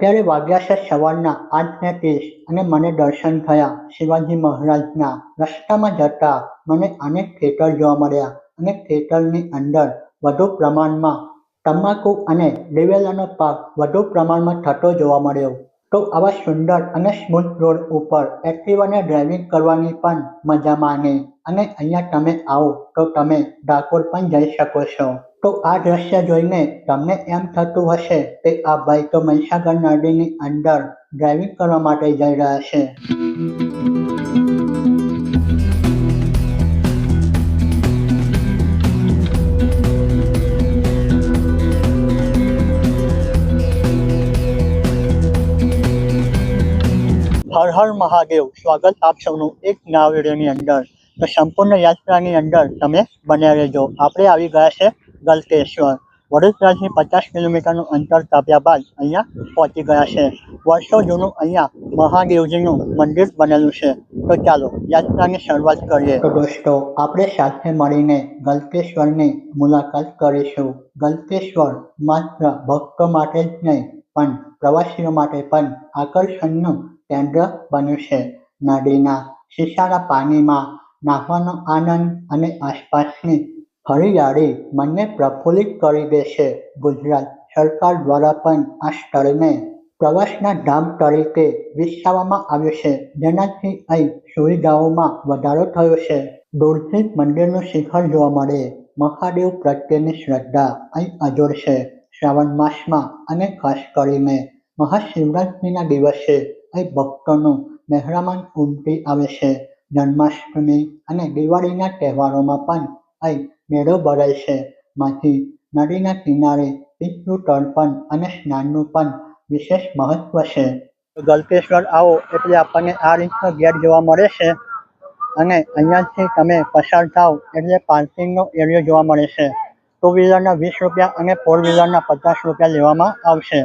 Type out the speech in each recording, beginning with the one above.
અત્યારે વાગ્યા છે સવારના આઠ ને ત્રીસ અને મને દર્શન થયા. શિવાજી મહારાજના રસ્તામાં જતા મને અનેક થિયેટર જોવા મળ્યા અને થિયેટરની અંદર વધુ પ્રમાણમાં તમાકુ અને દિવેલાનો પાક વધુ પ્રમાણમાં થતો જોવા મળ્યો. તો આવા સુંદર અને સ્મૂથ રોડ ઉપર એક્ટિવાને ડ્રાઇવિંગ કરવાની પણ મજા માને. અને અહીંયા તમે આવો તો તમે ડાકોર પણ જઈ શકો છો. તો આ દ્રશ્ય જોઈને તમને એમ થતું હશે કે આ ભાઈ તો મહીસાગર નદીની અંદર ડ્રાઇવિંગ કરવા માટે જઈ રહ્યા છે. હર હર મહાદેવ, સ્વાગત આપ સૌનું એક નવા વિડીયોની અંદર. તો સંપૂર્ણ યાત્રાની અંદર તમે બન્યા રહેજો. આપણે આવી ગયા છે ગલતેશ્વર વડોદરાથી પચાસ કિલોમીટરનું અંતર કાપ્યા બાદ અહીંયા પહોંચી ગયા છે. વર્ષો જૂનું અહીંયા મહાદેવજીનું મંદિર બનેલું છે. તો ચાલો યાત્રાની શરૂઆત કરીએ. તો દોસ્તો, આપણે સાથે મળીને ગલતેશ્વરની મુલાકાત કરીશું. ગલતેશ્વર માત્ર ભક્તો માટે જ નહીં, પણ પ્રવાસીઓ માટે પણ આકર્ષણનું કેન્દ્ર બન્યું છે. નદીના શીશાના પાણીમાં નાહવાનો આનંદ અને આસપાસની હરિયાળી મનને પ્રફુલ્લિત કરી દે છે ગુજરાત સરકાર દ્વારા પણ આ સ્થળને પ્રવાસના ધામ તરીકે વિકસાવવામાં આવ્યું છે. જેનાથી અહીં સુવિધાઓમાં વધારો થયો છે. દૂરથી મંદિરનું શિખર જોવા મળે. મહાદેવ પ્રત્યેની શ્રદ્ધા અહીં અજોડ છે. શ્રાવણ માસમાં અને ખાસ કરીને મહાશિવરાત્રિના દિવસે અહીં ભક્તોનું મહેરામણ ઉમટી આવે છે. જન્માષ્ટમી અને દિવાળીના તહેવારોમાં પણ અહીં મેળો ભરાય છે. માંથી નદીના કિનારે પિતૃ તર્પણ અને સ્નાનનું પણ વિશેષ મહત્વ છે. ગલકેશ્વર આવો એટલે આપણને આ રીતનો ગેટ જોવા મળે છે. અને અહીંયાથી તમે પસાર થાવ એટલે પાર્કિંગનો એરિયો જોવા મળે છે. ટુ વ્હીલરના વીસ રૂપિયા અને ફોર વ્હીલરના પચાસ રૂપિયા લેવામાં આવશે.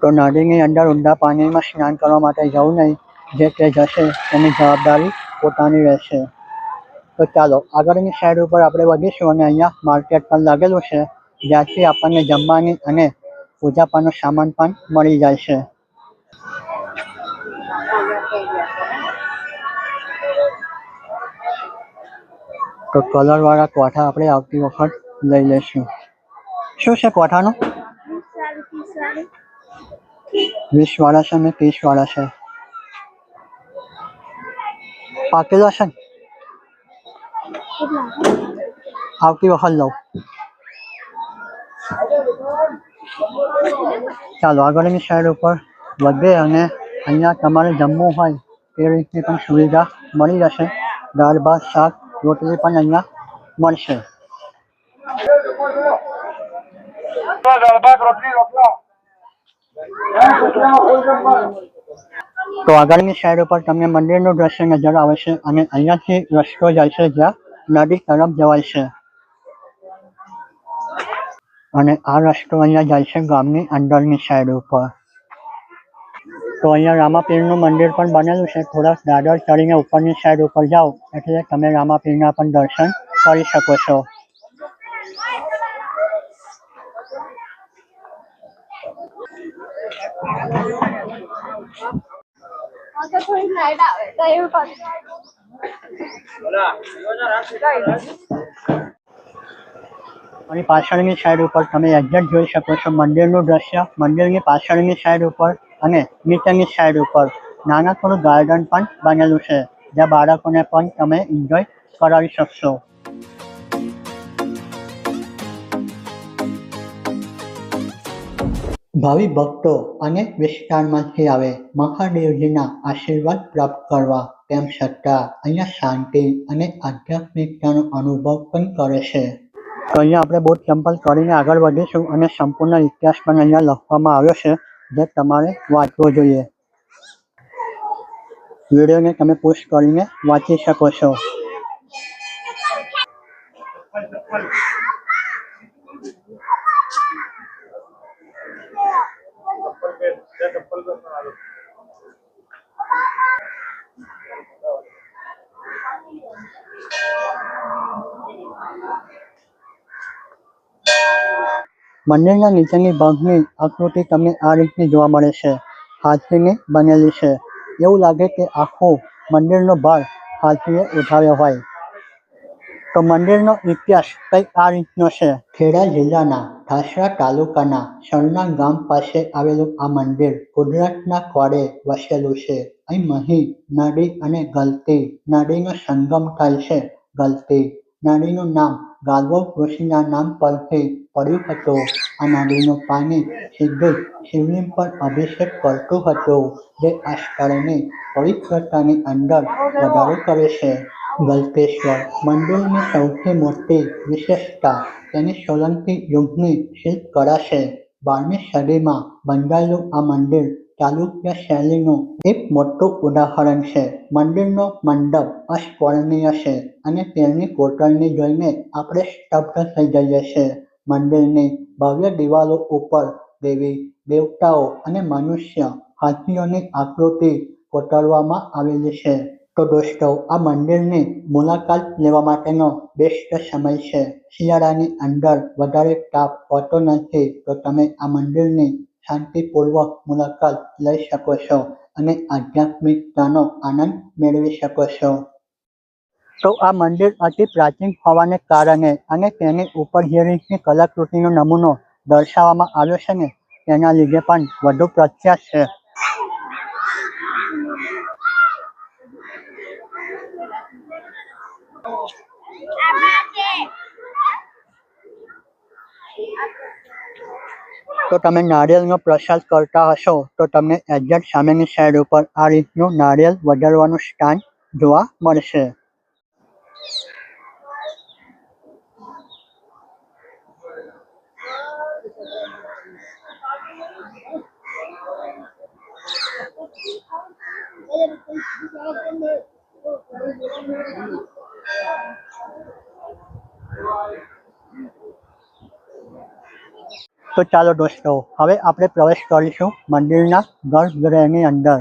તો નદીની અંદર ઊંડા પાણીમાં સ્નાન કરવા માટે જવું નહીં. જે તે જશે તેની જવાબદારી પોતાની રહેશે. તો ચાલો આગળની સાઈડ ઉપર આપણે વધીશું અને અહીંયા માર્કેટ પણ લાગેલું છે જ્યાંથી આપણને જમવાની અને પૂજાપાનો સામાન પણ મળી જાય છે. તો કલર વાળા કોઠા આપણે આવતી વખત લઈ લઈશું. શું છે કોઠાનું? વીસ વાળા છે અને ત્રીસ વાળા છે. પાકેલો છે ને આવતી વખત લઉં ચાલો આગળની સાઈડ ઉપર વધે અને અહીંયા તમારે જમવું હોય તે રીતની પણ સુવિધા મળી જશે દાળ ભાત શાક રોટલી પણ અહીંયા મળશે તો આગળની સાઈડ ઉપર તમને મંદિરનું દ્રશ્ય નજર આવે છે અને અહીંયાથી રસ્તો જાય છે જ્યાં નદી તરફ જવાય છે. અને આ રસ્તો અહીંયા જાય છે ગામની અંદરની સાઈડ ઉપર. તો અહીંયા રામાપીરનું મંદિર પણ બનેલું છે. થોડાક દાદર ચડીને ઉપરની સાઈડ ઉપર જાઓ એટલે તમે રામાપીરના પણ દર્શન કરી શકો છો. તો થોડી લાઈટ આવે તો એવું કરું અને પાછળની સાઈડ ઉપર તમે એક્ઝેક્ટ જોઈ શકો છો મંદિરનું દ્રશ્ય. મંદિરની પાછળની સાઈડ ઉપર અને નીચેની સાઈડ ઉપર નાનકડું ગાર્ડન પણ બનેલું છે, જ્યાં બાળકોને પણ તમે એન્જોય કરાવી શકશો. ભાવિ ભક્તો અનેક વિસ્તારમાંથી આવે. મહાદેવજીના આશીર્વાદ પ્રાપ્ત કરવા તેમ છતાં અહીંયા શાંતિ અને આધ્યાત્મિકતાનો અનુભવ પણ કરે છે. તો અહીંયા આપણે બોટ ચંપલ કરીને આગળ વધીશું અને સંપૂર્ણ ઇતિહાસ પણ અહીંયા લખવામાં આવ્યો છે, જે તમારે વાંચવો જોઈએ. વિડીયોને તમે પોસ્ટ કરીને વાંચી શકો છો. મંદિરના નીચેની ભાગની આકૃતિ તમને આ રીતની જોવા મળે છે. હાથીની બનેલી છે. એવું લાગે કે આખો મંદિરનો ભાગ હાથીએ ઉઠાવ્યો હોય. તો મંદિરનો ઇતિહાસ કંઈક આ રીતનો છે? ખેડા જિલ્લાના ધાસરા તાલુકાના સરણા ગામ પાસે આવેલું આ મંદિર ગુજરાતના ખોળે વસેલું છે. અહીં મહી નદી અને ગલતી નદીનો સંગમ થાય છે. ગલતી નદીનું નામ ગાલવો ઋષિના નામ પરથી પડ્યું હતું. આ નદીનું પાણી જ શિવલિંગ પર અભિષેક કરતું હતું, જે આ સ્થળની પવિત્રતાની અંદર વધારો કરે છે. ગલ્તેશ્વર મંદિરની સૌથી મોટી વિશેષતા તેની સોલંકી યુગની શિલ્પકળા છે બારમી સદીમાં બંધાયેલું આ મંદિર ચાલુક્ય શૈલીનું એક મોટું ઉદાહરણ છે મંદિરનો મંડપ અસ્મરણીય છે અને તેની કોતરણી જોઈને આપણે સ્તબ્ધ થઈ જઈએ છીએ મંદિરની ભવ્ય દિવાલો ઉપર દેવી દેવતાઓ અને મનુષ્ય હાથીઓની આકૃતિ કોતરવામાં આવેલી છે તો દોસ્તો, આ મંદિરની મુલાકાત લેવા માટેનો બેસ્ટ સમય છે. શિયાળાની અંદર વધારે તાપ હોતો નથી, તો તમે આ મંદિરની શાંતિપૂર્વક મુલાકાત લઈ શકો છો અને આધ્યાત્મિકતાનો આનંદ મેળવી શકો છો. તો આ મંદિર અતિ પ્રાચીન હોવાને કારણે અને તેની ઉપર જે કલાકૃતિનો નમૂનો દર્શાવવામાં આવ્યો છે ને, તેના લીધે પણ વધુ પ્રખ્યાત છે. તો તમે નારિયેળનો પ્રસાદ કરતા હશો, તો તમને એક્ઝેક્ટ સામેની સાઈડ ઉપર આ રીતનું નારિયેળ વધારવાનું સ્ટાન્ડ જોવા મળશે. તો ચાલો દોસ્તો, હવે આપણે પ્રવેશ કરીશું મંદિરના ગર્ભગૃહની અંદર.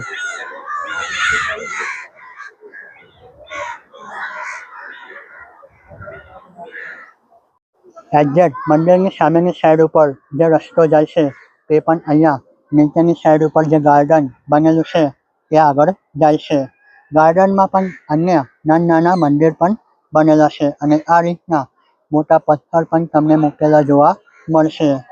એક્ઝેક્ટ મંદિરની સામેની સાઈડ ઉપર જે રસ્તો જાય છે, તે પણ અહીંયા. નીચેની સાઈડ ઉપર જે ગાર્ડન બનેલું છે, તે આગળ જાય છે. ગાર્ડનમાં પણ અન્ય નાના નાના મંદિર પણ બનેલા છે અને આ રીતના મોટા પથ્થર પણ તમને મૂકેલા જોવા મળશે.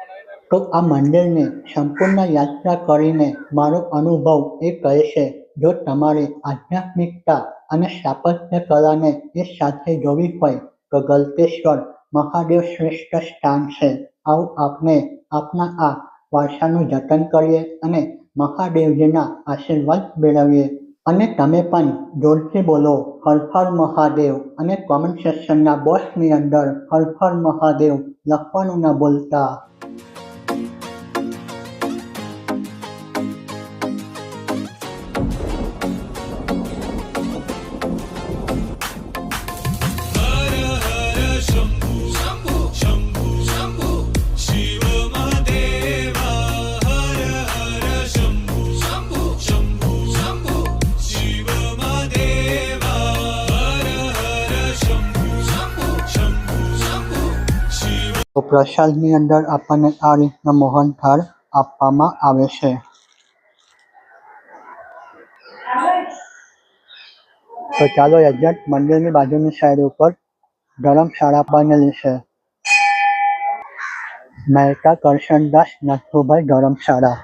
તો આ મંદિરની સંપૂર્ણ યાત્રા કરીને મારો અનુભવ એ કહે છે, જો તમારે આધ્યાત્મિકતા અને સ્થાપત્ય કલાને એક સાથે જોવી હોય, તો ગલતેશ્વર મહાદેવ શ્રેષ્ઠ સ્થાન છે. આવું આપણે આપના આ વારસાનું જતન કરીએ અને મહાદેવજીના આશીર્વાદ મેળવીએ. અને તમે પણ જોરથી બોલો, હર મહાદેવ, અને કોમેન્ટ સેક્શનના બોક્સની અંદર હર મહાદેવ, લખવાનું ના ભૂલતા. પ્રસાદની અંદર આપણને આ રીતના મોહન થાળ આપવામાં આવે છે. તો ચાલો એક્ઝેક્ટ મંદિરની બાજુની સાઈડ ઉપર ધર્મશાળા બનેલી છે. મહેતા કરશનદાસ નથુભાઈ ધર્મશાળા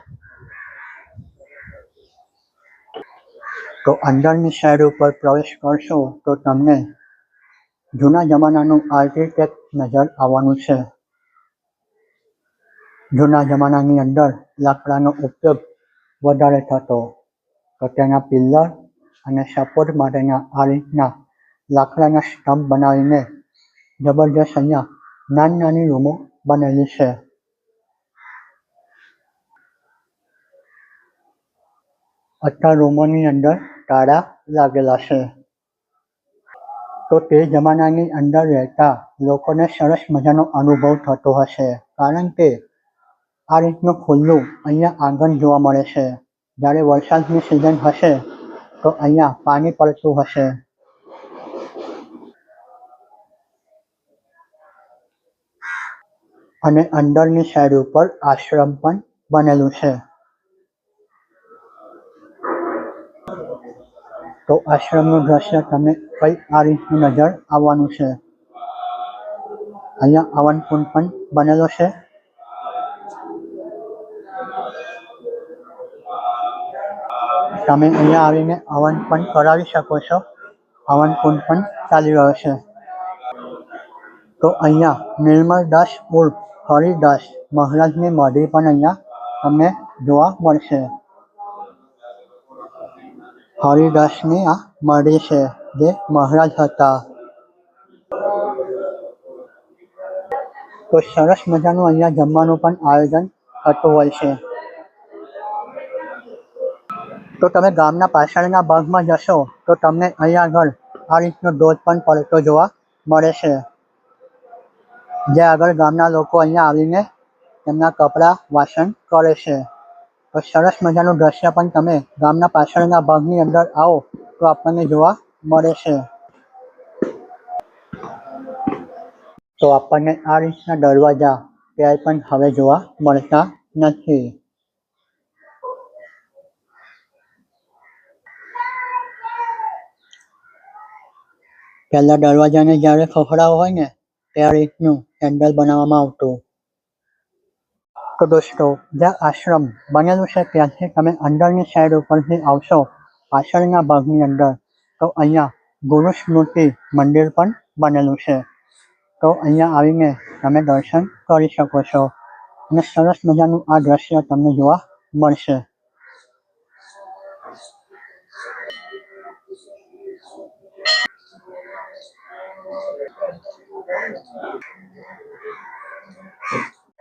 તો અંદરની સાઈડ ઉપર પ્રવેશ કરશો તો તમને જૂના જમાનાનું આર્કિટેક્ટ નજર આવવાનું છે. જૂના જમાનાની અંદર લાકડાનો ઉપયોગ વધારે થતો તો તેના પિલ્લર અને સપોર્ટ માટેના આ રીતના લાકડાના સ્તંભ બનાવીને જબરજસ્ત અહીંયા નાની નાની રૂમો બનેલી છે. અત્યાર રૂમોની અંદર તાળા લાગેલા છે. તો તે જમાનાની અંદર રહેતા લોકોને સરસ મજાનો અનુભવ થતો હશે, કારણ કે આ રીતનું ખુલ્લું અહીંયા આંગણ જોવા મળે છે. જ્યારે વરસાદની સિઝન હશે, તો અહીંયા પાણી પડતું હશે. અને અંદરની સાઈડ ઉપર આશ્રમ પણ બનેલું છે. તો આશ્રમનું દ્રશ્ય તમે કઈ આ રીતની નજર આવવાનું છે. અહીંયા હવન પણ બનેલો છે. તમે અહીંયા આવીને હવન પણ કરાવી શકો છો. હવન કુંડ પણ ચાલી રહ્યો છે. તો અહીંયા નિર્મલ દાસ ઉર્ફ હરિદાસ મહારાજની મઢી પણ અહીંયા તમને જોવા મળશે. હરિદાસની આ મઢી છે જે મહારાજ હતા. તો સરસ મજાનું અહીંયા જમવાનું પણ આયોજન થતું હોય છે. તો તમે ગામના પાછળના ભાગમાં જશો, તો તમને અહીંયા આગળ આ રીતનો ધોધ પણ પડતો જોવા મળે છે. જે આગળ ગામના લોકો અહીંયા આવીને તેમના કપડાં વાસણ કરે છે. તો સરસ મજાનું દ્રશ્ય પણ તમે ગામના પાછળના ભાગની અંદર આવો, તો આપણને જોવા મળે છે. તો આપણને આ રીતના દરવાજા ક્યાંય પણ હવે જોવા મળતા નથી. પહેલા દરવાજાને જ્યારે ખખડાવો હોય ને, ત્યારે રીતનું હેન્ડલ બનાવવામાં આવતું. તો દોસ્તો જ્યાં આશ્રમ બનેલું છે ત્યાંથી તમે અંદરની સાઈડ ઉપરથી આવશો, પાછળના ભાગની અંદર. તો અહીંયા ગુરુ સ્મૃતિ મંદિર પણ બનેલું છે. તો અહીંયા આવીને તમે દર્શન કરી શકો છો. અને સરસ મજાનું આ દ્રશ્ય તમને જોવા મળશે.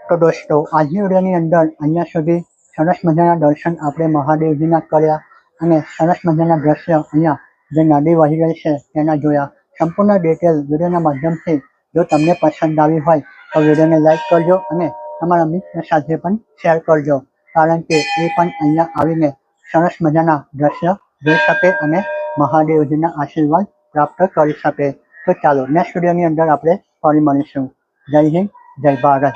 તો દોસ્તો, આજની વિડીયોની અંદર અહીંયા સુધી સરસ મજાના દર્શન આપણે મહાદેવજીના કર્યા અને સરસ મજાના દ્રશ્ય અહીંયા જે નદી વહી રહી છે તેના જોયા. સંપૂર્ણ ડિટેલ વિડીયોના માધ્યમથી જો તમને પસંદ આવી હોય તો વિડીયોને લાઈક કરજો અને તમારા મિત્ર સાથે પણ શેર કરજો. કારણ કે એ પણ અહીંયા આવીને સરસ મજાના દ્રશ્ય જોઈ શકે અને મહાદેવજીના આશીર્વાદ પ્રાપ્ત કરી શકે. તો ચાલો નેક્સ્ટ વિડીયોની અંદર આપણે ફરી મળીશું. જય હિન્દ જય ભારત.